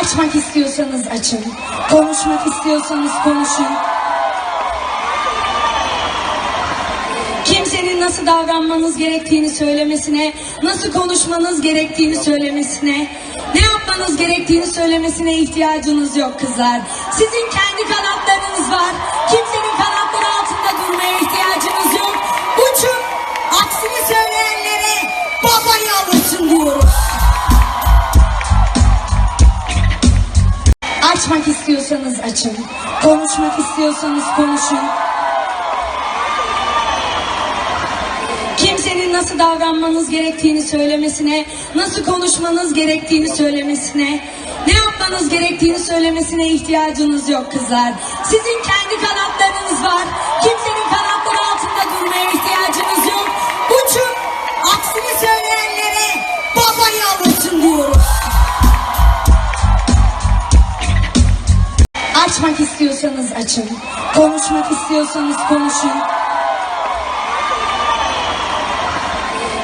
Açmak istiyorsanız açın. Konuşmak istiyorsanız konuşun. Kimsenin nasıl davranmanız gerektiğini söylemesine, nasıl konuşmanız gerektiğini söylemesine, ne yapmanız gerektiğini söylemesine ihtiyacınız yok kızlar. Sizin kendi kanatlarınız var. Kimsenin Açmak istiyorsanız açın. Konuşmak istiyorsanız konuşun. Kimsenin nasıl davranmanız gerektiğini söylemesine, nasıl konuşmanız gerektiğini söylemesine, ne yapmanız gerektiğini söylemesine ihtiyacınız yok kızlar. Sizin kendi kanatlarınız var. Kimsenin Açmak istiyorsanız açın. Konuşmak istiyorsanız konuşun.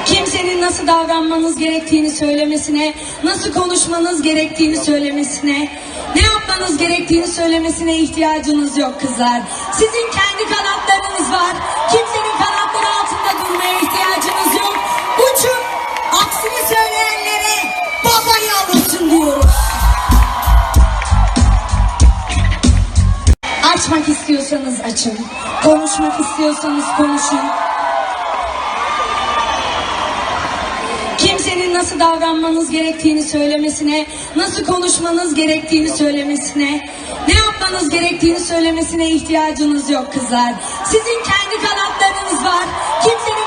Kimsenin nasıl davranmanız gerektiğini söylemesine, nasıl konuşmanız gerektiğini söylemesine, ne yapmanız gerektiğini söylemesine ihtiyacınız yok kızlar. Sizin kendi Açmak istiyorsanız açın. Konuşmak istiyorsanız konuşun. Kimsenin nasıl davranmanız gerektiğini söylemesine, nasıl konuşmanız gerektiğini söylemesine, ne yapmanız gerektiğini söylemesine ihtiyacınız yok kızlar. Sizin kendi kanatlarınız var. Kimsenin